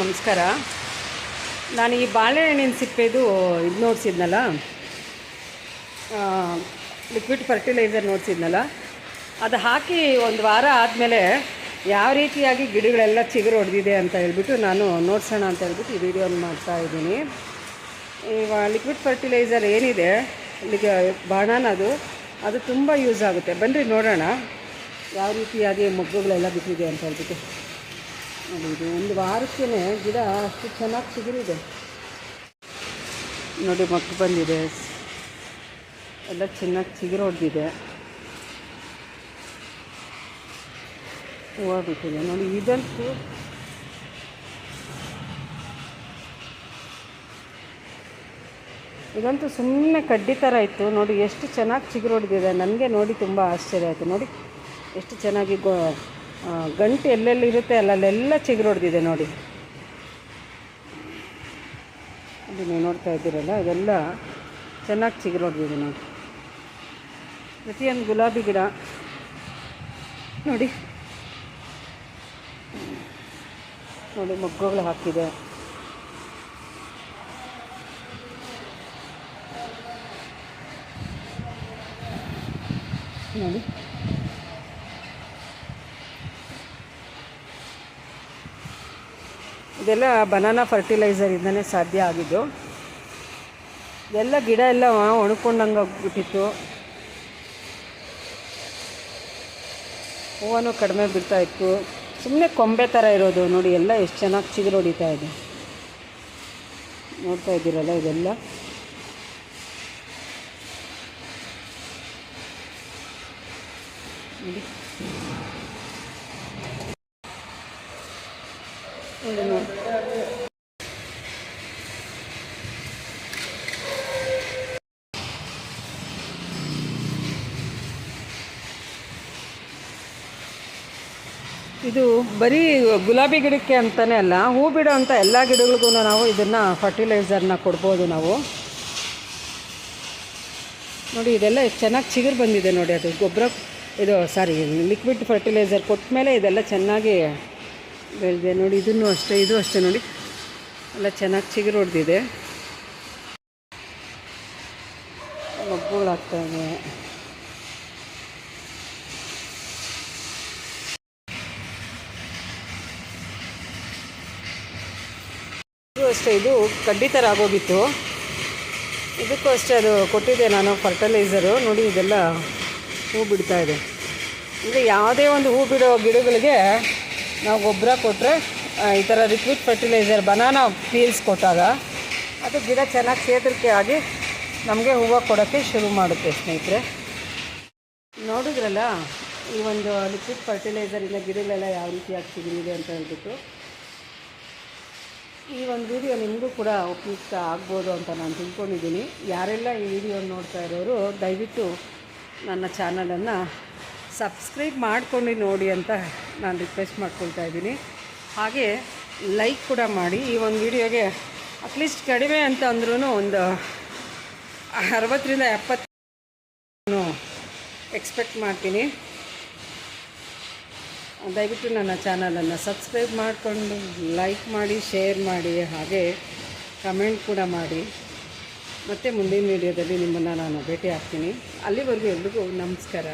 ನಮಸ್ಕಾರ. ನಾನು ಈ ಬಾಳೆಹಣ್ಣಿನ ಸಿಪ್ಪೆದು ಇದು ನೋಡ್ಸಿದ್ನಲ್ಲ? Liquid fertiliser ನೋಡಿಸಿದ್ನಲ್ಲ? ಅದು ಹಾಕಿ ಒಂದು ವಾರ ಆದಮೇಲೆ ಯಾವ ರೀತಿಯಾಗಿ ಗಿಡಗಳೆಲ್ಲ ಚಿಗುರು ಹೊಡೆದಿದೆ ಅಂತ ಹೇಳ್ಬಿಟ್ಟು ನಾನು ನೋಡ್ಸೋಣ ಅಂತ ಹೇಳ್ಬಿಟ್ಟು ಈ ವಿಡಿಯೋನ ಮಾಡ್ತಾ ಇದ್ದೀನಿ. ಈಗ ಲಿಕ್ವಿಡ್ ಫರ್ಟಿಲೈಸರ್ ಏನಿದೆ? ಇಲ್ಲಿಗೆ ಬಾಣನದು ಅದು. ತುಂಬ ಯೂಸ್ ಆಗುತ್ತೆ. ಬನ್ನಿರಿ ನೋಡೋಣ. ಯಾವ ರೀತಿಯಾಗಿ ಮೊಗ್ಗುಗಳೆಲ್ಲ ಬಿಟ್ಟಿದೆ ಅಂತ ಹೇಳ್ಬಿಟ್ಟು. ನೋಡಿ ಇದು ಒಂದು ವಾರಕ್ಕೇ ಗಿಡ ಅಷ್ಟು ಚೆನ್ನಾಗಿ ಚಿಗುರಿದೆ ನೋಡಿ ಮೊಗ್ಗು ಬಂದಿದೆ. ಎಲ್ಲ ಚೆನ್ನಾಗಿ ಚಿಗುರು ಹೊಡೆದಿದೆ. ಹೂವು ಬಿಟ್ಟಿದೆ. ನೋಡಿ ಇದಂತೂ ಇದಂತೂ ಸುಮ್ಮನೆ ಕಡ್ಡಿ ಥರ ಇತ್ತು. ನೋಡಿ, ಎಷ್ಟು ಚೆನ್ನಾಗಿ ಚಿಗುರು ಹೊಡೆದಿದೆ. ನನಗೆ ನೋಡಿ ತುಂಬ ಆಶ್ಚರ್ಯ ಆಯಿತು. ನೋಡಿ, ಎಷ್ಟು ಚೆನ್ನಾಗಿ ಗೊ ಗಂಟು ಎಲ್ಲೆಲ್ಲಿ ಇರುತ್ತೆ ಅಲ್ಲಲ್ಲೆಲ್ಲ ಚಿಗುರು ಹೊಡೆದಿದೆ ನೋಡಿ. ಅದು ನೀವು ನೋಡ್ತಾ ಇದ್ದೀರಲ್ಲ, ಇದೆಲ್ಲ ಚೆನ್ನಾಗಿ ಚಿಗುರು ಹೊಡೆದಿದೆ ನೋಡಿ. ಪ್ರತಿಯೊಂದು ಗುಲಾಬಿ ಗಿಡ ನೋಡಿ. ನೋಡಿ, ಮೊಗ್ಗುಗಳು ಹಾಕಿದೆ. ನೋಡಿ. ಇದೆಲ್ಲ ಬನಾನಾ ಫರ್ಟಿಲೈಸರಿಂದನೇ ಸಾಧ್ಯ ಆಗಿದ್ದು. ಎಲ್ಲ ಗಿಡ ಎಲ್ಲ ಒಣಕೊಂಡಂಗೆ ಆಗ್ಬಿಟ್ಟಿತ್ತು. ಹೂವನು ಕಡಿಮೆ ಬಿಡ್ತಾ ಇತ್ತು. ಸುಮ್ಮನೆ ಕೊಂಬೆ ಥರ ಇರೋದು ನೋಡಿ, ಎಲ್ಲ ಎಷ್ಟು ಚೆನ್ನಾಗಿ ಚಿಗುರು ಹೊಡಿತಾ ಇದೆ. ನೋಡ್ತಾ ಇದ್ದೀರಲ್ಲ ಇದೆಲ್ಲ? ನೋಡಿ ನೋಡಿ ನೋಡಿ ಇದು ಬರೀ ಗುಲಾಬಿ ಗಿಡಕ್ಕೆ ಅಂತಲೇ ಅಲ್ಲ, ಹೂ ಬಿಡೋ ಅಂಥ ಎಲ್ಲ ಗಿಡಗಳಿಗೂ ನಾವು ಇದನ್ನು ಫರ್ಟಿಲೈಸರ್ನ ಕೊಡ್ಬೋದು ನಾವು. ನೋಡಿ, ಇದೆಲ್ಲ ಚೆನ್ನಾಗಿ ಚಿಗುರು ಬಂದಿದೆ ನೋಡಿ ಅದು ಗೊಬ್ಬರ, ಇದು ಸಾರಿ ಲಿಕ್ವಿಡ್ ಫರ್ಟಿಲೈಸರ್ ಕೊಟ್ಟ ಮೇಲೆ ಇದೆಲ್ಲ ಚೆನ್ನಾಗಿ ಬೆಳೆದಿದೆ ನೋಡಿ, ಇದನ್ನು ಅಷ್ಟೇ, ಇದು ಅಷ್ಟೇ ನೋಡಿ. ಎಲ್ಲ ಚೆನ್ನಾಗಿ ಚಿಗುರು ಹೊಡೆದಿದೆ. ಮೊಗ್ಗುಗಳಾಗ್ತಾಯಿವೆ ಅಷ್ಟೇ, ಇದು ಕಡ್ಡಿ ಥರ ಆಗೋಗಿತ್ತು ಇದಕ್ಕೂ ಅಷ್ಟೇ ಅದು ಕೊಟ್ಟಿದ್ದೆ ನಾನು ಫರ್ಟಿಲೈಸರು ನೋಡಿ, ಇದೆಲ್ಲ ಹೂ ಬಿಡ್ತಾ ಇದೆ. ಅಂದರೆ ಯಾವುದೇ ಒಂದು ಹೂ ಬಿಡೋ ಗಿಡಗಳಿಗೆ ನಾವು ಗೊಬ್ಬರ ಕೊಟ್ಟರೆ ಈ ಥರ ಲಿಕ್ವಿಡ್ ಫರ್ಟಿಲೈಸರ್ ಬನಾನಾ ಪೀಲ್ಸ್ ಕೊಟ್ಟಾಗ ಅದು ಗಿಡ ಚೆನ್ನಾಗಿ ಚೇತರಿಕೆ ಆಗಿ ನಮಗೆ ಹೂವು ಕೊಡೋಕ್ಕೆ ಶುರು ಮಾಡುತ್ತೆ, ಸ್ನೇಹಿತರೆ. ನೋಡಿದ್ರಲ್ಲ, ಈ ಒಂದು ಲಿಕ್ವಿಡ್ ಫರ್ಟಿಲೈಸರಿಂದ ಗಿಡಗಳೆಲ್ಲ ಯಾವ ರೀತಿ ಆಗ್ತಿದ್ದೀನಿ ಅಂತ ಹೇಳ್ಬಿಟ್ಟು. ಈ ಒಂದು ವಿಡಿಯೋ ನಿಮಗೂ ಕೂಡ ಉಪಯುಕ್ತ ಆಗ್ಬೋದು ಅಂತ ನಾನು ತಿಳ್ಕೊಂಡಿದ್ದೀನಿ. ಯಾರೆಲ್ಲ ಈ ವಿಡಿಯೋ ನೋಡ್ತಾ ಇರೋರು, ದಯವಿಟ್ಟು ನನ್ನ ಚಾನಲನ್ನು ಸಬ್ಸ್ಕ್ರೈಬ್ ಮಾಡ್ಕೊಂಡು ನೋಡಿ ಅಂತ ನಾನು ರಿಕ್ವೆಸ್ಟ್ ಮಾಡ್ಕೊಳ್ತಾ ಇದ್ದೀನಿ. ಹಾಗೆ ಲೈಕ್ ಕೂಡ ಮಾಡಿ, ಈ ಒಂದು ವಿಡಿಯೋಗೆ ಅಟ್ಲೀಸ್ಟ್ ಕಡಿಮೆ ಅಂತ ಅಂದ್ರೂ ಒಂದು ಅರವತ್ತರಿಂದ ಎಪ್ಪತ್ತು ಎಕ್ಸ್ಪೆಕ್ಟ್ ಮಾಡ್ತೀನಿ. ದಯವಿಟ್ಟು ನನ್ನ ಚಾನಲನ್ನು ಸಬ್ಸ್ಕ್ರೈಬ್ ಮಾಡಿಕೊಂಡು ಲೈಕ್ ಮಾಡಿ, ಶೇರ್ ಮಾಡಿ, ಹಾಗೆ ಕಮೆಂಟ್ ಕೂಡ ಮಾಡಿ. ಮತ್ತು ಮುಂದಿನ ವೀಡಿಯೋದಲ್ಲಿ ನಿಮ್ಮನ್ನು ನಾನು ಭೇಟಿ ಆಗ್ತೀನಿ. ಅಲ್ಲಿವರೆಗೂ ಎಲ್ರಿಗೂ ನಮಸ್ಕಾರ.